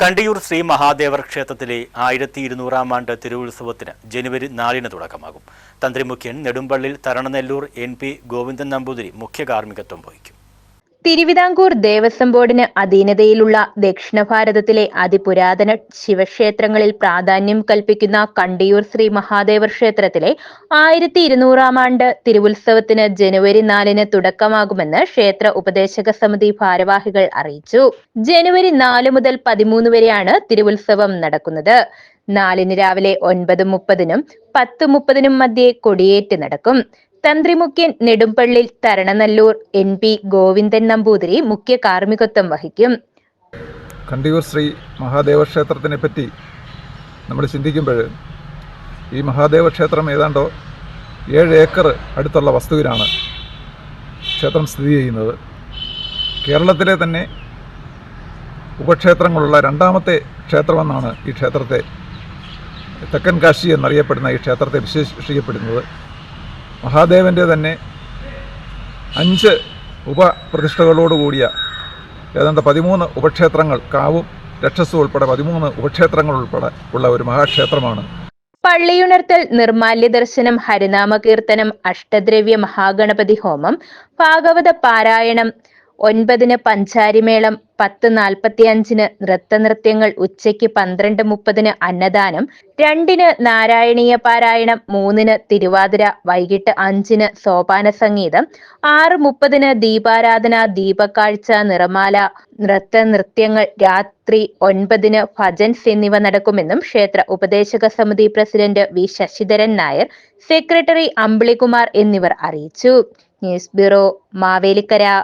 കണ്ടിയൂർ ശ്രീ മഹാദേവർ ക്ഷേത്രത്തിലെ ആയിരത്തി ഇരുന്നൂറാം ആണ്ട് തിരുവുത്സവത്തിന് ജനുവരി നാലിന് തുടക്കമാകും. തന്ത്രി മുഖ്യൻ നെടുമ്പള്ളിൽ തരണനെല്ലൂർ എൻ പി ഗോവിന്ദൻ നമ്പൂതിരി മുഖ്യ കാർമ്മികത്വം വഹിക്കും. തിരുവിതാംകൂർ ദേവസ്വം ബോർഡിന് അധീനതയിലുള്ള ദക്ഷിണ ഭാരതത്തിലെ അതിപുരാതന ശിവക്ഷേത്രങ്ങളിൽ പ്രാധാന്യം കൽപ്പിക്കുന്ന കണ്ടിയൂർ ശ്രീ മഹാദേവർ ക്ഷേത്രത്തിലെ ആയിരത്തി ഇരുന്നൂറാം ആണ്ട് തിരുവുത്സവത്തിന് ജനുവരി നാലിന് തുടക്കമാകുമെന്ന് ക്ഷേത്ര ഉപദേശക സമിതി ഭാരവാഹികൾ അറിയിച്ചു. ജനുവരി നാല് മുതൽ പതിമൂന്ന് വരെയാണ് തിരുവുത്സവം നടക്കുന്നത്. നാലിന് രാവിലെ ഒൻപത് മുപ്പതിനും പത്ത് മുപ്പതിനും മധ്യേ കൊടിയേറ്റ് നടക്കും. തന്ത്രിമുഖ്യൻ നെടുമ്പള്ളിൽ തരണനല്ലൂർ എൻ പി ഗോവിന്ദൻ നമ്പൂതിരി മുഖ്യ കാർമ്മികത്വം വഹിക്കും. കണ്ടിയൂർ ശ്രീ മഹാദേവ ക്ഷേത്രത്തിനെ പറ്റി നമ്മൾ ചിന്തിക്കുമ്പോൾ ഈ മഹാദേവ ക്ഷേത്രം ഏതാണ്ടോ ഏഴ് ഏക്കർ അടുത്തുള്ള വസ്തുവിലാണ് ക്ഷേത്രം സ്ഥിതി ചെയ്യുന്നത്. കേരളത്തിലെ തന്നെ ഉപക്ഷേത്രങ്ങളുള്ള രണ്ടാമത്തെ ക്ഷേത്രമെന്നാണ് ഈ ക്ഷേത്രത്തെ തെക്കൻ കാശി എന്നറിയപ്പെടുന്ന ഈ ക്ഷേത്രത്തെ വിശേഷിക്കപ്പെടുന്നത് മഹാദേവന്റെ തന്നെ അഞ്ച് ഉപപ്രതിഷ്ഠകളോടുകൂടിയ ഏതാണ്ട് പതിമൂന്ന് ഉപക്ഷേത്രങ്ങൾ കാവും രക്ഷസും ഉൾപ്പെടെ പതിമൂന്ന് ഉപക്ഷേത്രങ്ങൾ ഉൾപ്പെടെ ഉള്ള ഒരു മഹാക്ഷേത്രമാണ്. പള്ളിയുണർത്തൽ നിർമാല്യ ദർശനം ഹരിനാമകീർത്തനം അഷ്ടദ്രവ്യ മഹാഗണപതി ഹോമം ഭാഗവത പാരായണം ഒൻപതിന് പഞ്ചാരിമേളം പത്ത് നാൽപ്പത്തി അഞ്ചിന് നൃത്തനൃത്യങ്ങൾ ഉച്ചയ്ക്ക് പന്ത്രണ്ട് മുപ്പതിന് അന്നദാനം രണ്ടിന് നാരായണീയ പാരായണം മൂന്നിന് തിരുവാതിര വൈകിട്ട് അഞ്ചിന് സോപാന സംഗീതം ആറ് മുപ്പതിന് ദീപാരാധന ദീപക്കാഴ്ച നിറമാല നൃത്തനൃത്യങ്ങൾ രാത്രി ഒൻപതിന് ഭജൻസ് എന്നിവ നടക്കുമെന്നും ക്ഷേത്ര ഉപദേശക സമിതി president V Sasidharan Nair secretary Ambilikumar എന്നിവർ അറിയിച്ചു. News bureau Mavelikkara.